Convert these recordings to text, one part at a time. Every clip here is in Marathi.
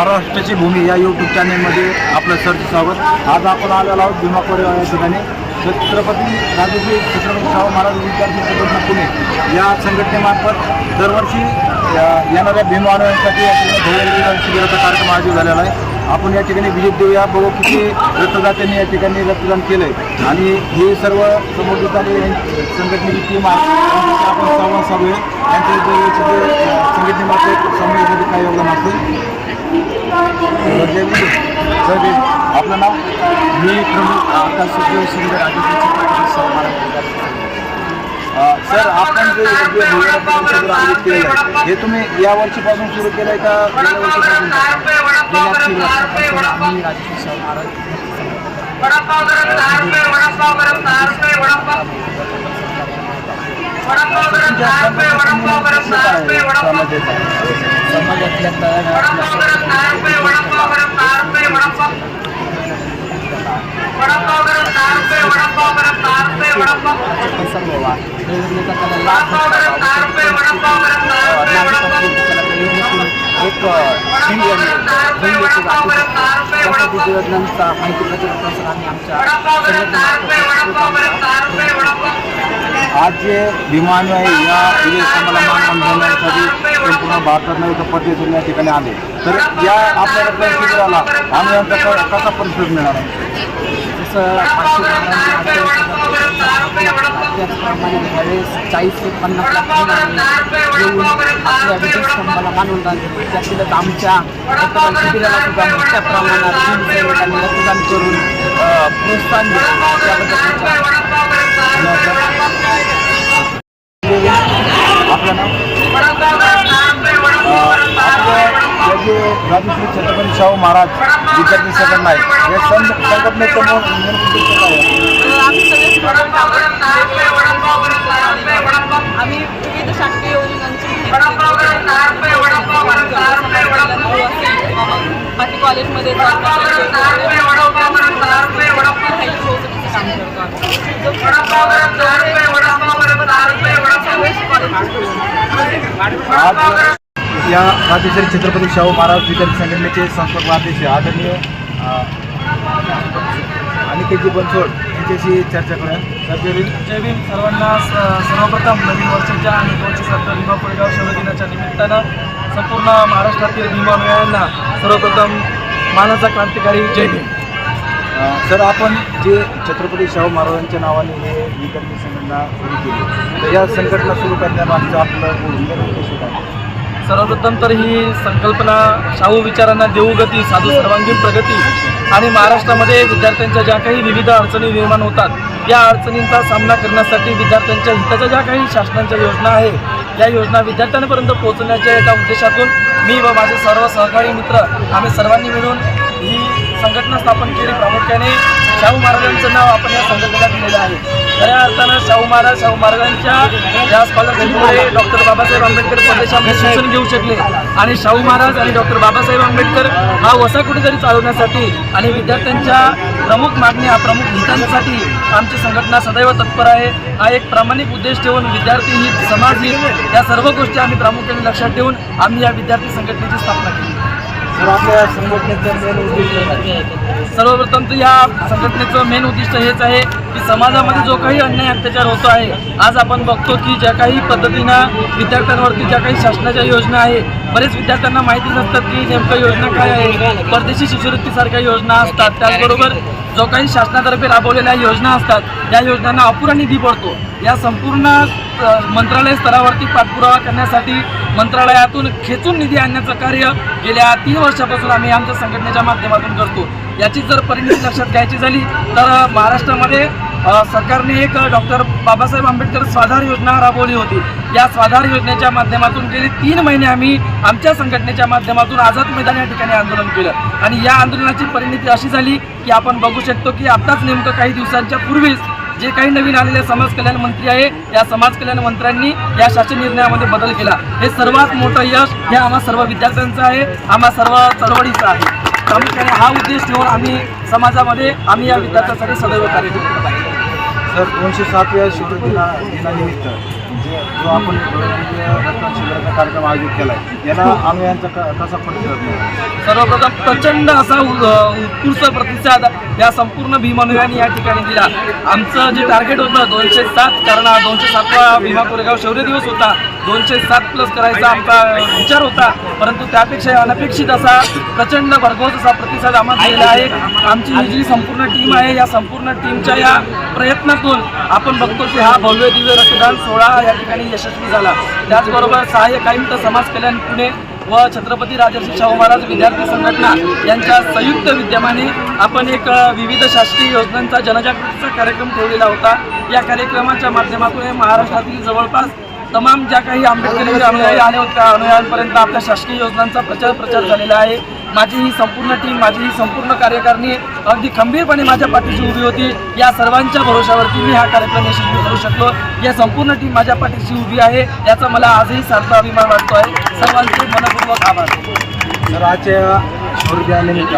महाराष्ट्राची भूमी या यूट्यूब चॅनेलमध्ये आपलं सर्च स्वागत. आज आपण आलेलो आहोत भीमा कोरेगाव या ठिकाणी. छत्रपती राजूजी छत्रपती शाहू महाराज विद्यार्थी संघटना पुणे या संघटनेमार्फत दरवर्षी येणाऱ्या भीमानवांसाठी या ठिकाणी भव्य शिबिराचा कार्यक्रम आयोजित झालेला आहे. आपण या ठिकाणी विजिट देऊया बघू किती रक्तदात्यांनी या ठिकाणी रक्तदान केलं आहे आणि हे सर्व समोर संघटनेची टीम आहे. आपण संवाद साधूया त्यांच्या संघटनेमार्फत समाजामध्ये जय भीम. जय भीम. आपलं नाव मी प्रमुख आकाश सुखदेव शिंदे. अ, सर आपण जे भूमिका आयोजित केलेलं आहे हे तुम्ही या वर्षीपासून सुरू केलं आहे का गेल्या वर्षीपासून गेल्या तीन वर्षापासून आम्ही राजकीय शाहू महाराज विद्यार्थी संघ तुमच्या संघटनेचं कशी काय समाजाचं? समाजातल्या एक योजनांचा माहिती आम्ही आमच्या आज जे विमान आहे या विदेशाला मान देण्यासाठी संपूर्ण भारतातनं नाही तर या ठिकाणी आले तर या आपल्याला रक्तदान शिबिराला आम्ही यांचा कसा पण मिळणार आहे जसं पाचशे त्याचप्रमाणे ह्यावेळेस चाळीस ते पन्नास येऊन आपल्या विद्युत स्तंभाला मानवदान दिलं त्यातीलच आमच्या शिबिराला सुद्धा मोठ्या प्रमाणात रक्तदान करून प्रोत्साहन दिलं त्याबद्दल आपलं नाव अ, आपलं हे जे राजश्री छत्रपती शाहू महाराज विद्यार्थी आहे या सं संघटनेचं आम्ही सगळे स्टुडंट आहोत आम्ही विविध शासकीय योजनांची बाकी कॉलेजमध्ये आज या राजश्री छत्रपती शाहू महाराज विद्यार्थी संघटनेचे संस्थापक अध्यक्ष आदरणीय अनिकेतजी बनसोड यांच्याशी चर्चा करूया जय भीम. सर्वांना स- सर्वप्रथम नवीन वर्षाच्या आणि दोनशे सत्तर भीमा कोरेगाव शहर दिनाच्या निमित्तानं संपूर्ण महाराष्ट्रातील भीमानुयायांना सर्वप्रथम मानाचा क्रांतिकारी जय भीम. सर आपण जे छत्रपती शाहू महाराजांच्या नावाने हे विद्यार्थी संघटना सुरू केली तर या संघटना सुरू करण्यामागचं आपलं काय? सर्वप्रथम तर ही संकल्पना शाहू विचारांना देऊ गती साधू सर्वांगीण प्रगती आणि महाराष्ट्रामध्ये विद्यार्थ्यांच्या ज्या काही विविध अडचणी निर्माण होतात या अडचणींचा सामना करण्यासाठी विद्यार्थ्यांच्या हिताच्या ज्या काही शासनाच्या योजना आहे या योजना विद्यार्थ्यांपर्यंत पोहोचण्याच्या एका उद्देशातून मी व माझे सर्व सहकारी मित्र आम्ही सर्वांनी मिळून ही संघटना स्थापन केली. प्रामुख्याने शाहू महाराजांचं नाव आपण या संघटनेला दिलेलं आहे. खऱ्या अर्थानं शाहू महाराज शाहू महाराजांच्या या स्कॉलरशिपमुळे डॉक्टर बाबासाहेब आंबेडकर परदेशामध्ये शिक्षण घेऊ शकले. आणि शाहू महाराज आणि डॉक्टर बाबासाहेब आंबेडकर हा वसा कुठेतरी चालवण्यासाठी आणि विद्यार्थ्यांच्या प्रमुख मागण्या प्रमुख हितांसाठी आमची संघटना सदैव तत्पर आहे. हा एक प्रामाणिक उद्देश ठेवून विद्यार्थी हित समाज हित या सर्व गोष्टी आम्ही प्रामुख्याने लक्षात ठेवून आम्ही या विद्यार्थी संघटनेची स्थापना केली. आपल्या संघटनेचं मेन उद्दिष्ट सर्वप्रथम तर या संघटनेचं मेन उद्दिष्ट हेच आहे की समाजामध्ये जो काही अन्याय अत्याचार होतो आहे आज आपण बघतो की ज्या काही पद्धतीनं विद्यार्थ्यांवरती ज्या काही शासनाच्या योजना आहे बरेच विद्यार्थ्यांना माहिती नसतात की नेमकं योजना काय आहे. परदेशी शिष्यवृत्तीसारख्या योजना असतात. त्याचबरोबर जो काही शासनातर्फे राबवलेल्या योजना असतात त्या योजनांना अपुरा निधी पडतो. या संपूर्ण मंत्रालय स्तरावरती पाठपुरावा करण्यासाठी मंत्रालयातून खेचून निधी आणण्याचं कार्य गेल्या तीन वर्षापासून आम्ही आमच्या संघटनेच्या माध्यमातून करतो. याची जर परिणिती लक्षात घ्यायची झाली तर महाराष्ट्रामध्ये सरकारने एक डॉक्टर बाबासाहेब आंबेडकर स्वाधार योजना राबवली होती. या स्वाधार योजनेच्या माध्यमातून गेले तीन महिने आम्ही आमच्या संघटनेच्या माध्यमातून आझाद मैदान या ठिकाणी आंदोलन केलं. आणि या आंदोलनाची परिणिती अशी झाली की आपण बघू शकतो की आताच नेमकं काही दिवसांच्या पूर्वीच जे काही नवीन आलेले समाज कल्याण मंत्री आहे या समाज कल्याण मंत्र्यांनी या शासन निर्णयामध्ये बदल केला. हे सर्वात मोठं यश हे आम्हा सर्व विद्यार्थ्यांचं आहे आम्हा सर्व चळवळीचं आहे. प्रामुख्याने हा उद्देश ठेवून आम्ही समाजामध्ये आम्ही या विद्यार्थ्यांसाठी सदैव कार्य करत पाहिजे सर दोनशे सातव्या शिवजयंती दिनानिमित्त जे जो आपण रक्तदान शिबिराचा कार्यक्रम आयोजित केला आहे याला अनुयांचा कसा प्रतिसाद मिळाला? सर्वप्रथम प्रचंड असा उत्कृष्ट प्रतिसाद या संपूर्ण भीमानुयानी या ठिकाणी दिला. आमचं जे टार्गेट होतं दोनशे सात कारण दोनशे सातवा भीमा कोरेगाव शौर्य दिवस होता. दोनशे सात प्लस करायचा आमचा विचार होता. परंतु त्यापेक्षा अनपेक्षित असा प्रचंड भरघोस असा प्रतिसाद आम्हाला दिलेला आहे. आमची ही जी संपूर्ण टीम आहे या संपूर्ण टीमच्या या प्रयत्नातून आपण बघतो की हा भव्य दिव्य रक्तदान सोहळा या ठिकाणी यशस्वी झाला. त्याचबरोबर सहाय्यक आयुक्त समाज कल्याण पुणे व छत्रपती राजर्षी शाहू महाराज विद्यार्थी संघटना यांच्या संयुक्त विद्यमाने आपण एक विविध शासकीय योजनांचा जनजागृतीचा कार्यक्रम ठेवलेला होता. या कार्यक्रमाच्या माध्यमातून महाराष्ट्रातील जवळपास तमाम ज्या काही आंबेडकरी अनुयायी आले होते अनुयायांपर्यंत आपल्या शासकीय योजनांचा प्रचार प्रचार झालेला आहे. माझी ही संपूर्ण टीम माझी ही संपूर्ण कार्यकारिणी अगदी खंबीरपणे माझ्या पाठीशी उभी होती. या सर्वांच्या भरोशावरती मी हा कार्यक्रम यशस्वी करू शकलो. या संपूर्ण टीम माझ्या पाठीशी उभी आहे याचा मला आजही सार्थ अभिमान वाटतो आहे. सर्वांचे मनपूर्वक आभार. तर आजच्या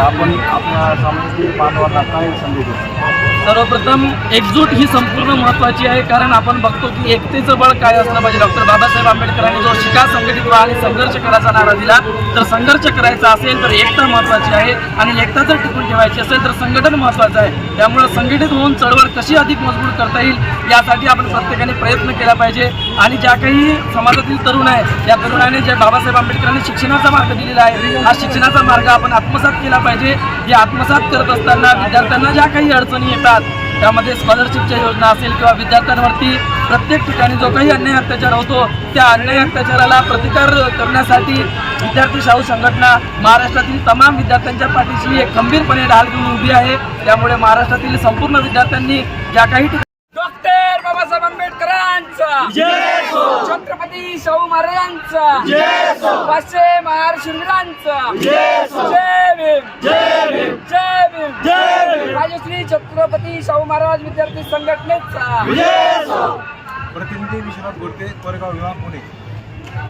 आपण आपल्या सामाजिक बांधवांना काय संदेश देतो? सर्वप्रथम एकजूट ही संपूर्ण महत्त्वाची आहे कारण आपण बघतो की एकतेचं बळ काय असलं पाहिजे. डॉक्टर बाबासाहेब आंबेडकरांनी जो शिका संघटित व्हा आणि संघर्ष करायचा नारा दिला तर संघर्ष करायचा असेल तर एकता महत्त्वाची आहे आणि एकता जर टिकून ठेवायची असेल तर संघटन महत्त्वाचं आहे. त्यामुळे संघटित होऊन चळवळ कशी अधिक मजबूत करता येईल यासाठी आपण प्रत्येकाने प्रयत्न केला पाहिजे. आणि ज्या काही समाजातील तरुण आहे या तरुणाने ज्या बाबासाहेब आंबेडकरांनी शिक्षणाचा मार्ग दिलेला आहे हा शिक्षणाचा मार्ग आपण आत्मसात केला पाहिजे. हे आत्मसात करत असताना विद्यार्थ्यांना ज्या काही अडचणी येतात त्यामध्ये स्कॉलरशिपच्या योजना असेल किंवा विद्यार्थ्यांवरती प्रत्येक ठिकाणी जो काही अन्याय अत्याचार होतो त्या अन्याय अत्याचाराला प्रतिकार करण्यासाठी विद्यार्थी शाहू संघटना महाराष्ट्रातील तमाम विद्यार्थ्यांच्या पाठीशी एक खंबीरपणे ढाल घेऊन उभी आहे. त्यामुळे महाराष्ट्रातील संपूर्ण विद्यार्थ्यांनी ज्या काही ठिकाणी डॉक्टर बाबासाहेब आंबेडकरांचा छत्रपती शाहू महाराजांचा. पाचशे महार शिंगरांचा जय भीम. जय भीम. जय भीम. राजश्री छत्रपती शाहू महाराज विद्यार्थी संघटनेचा. प्रतिनिधी विश्वनाथ गोडके कोरेगाव विभाग पुणे.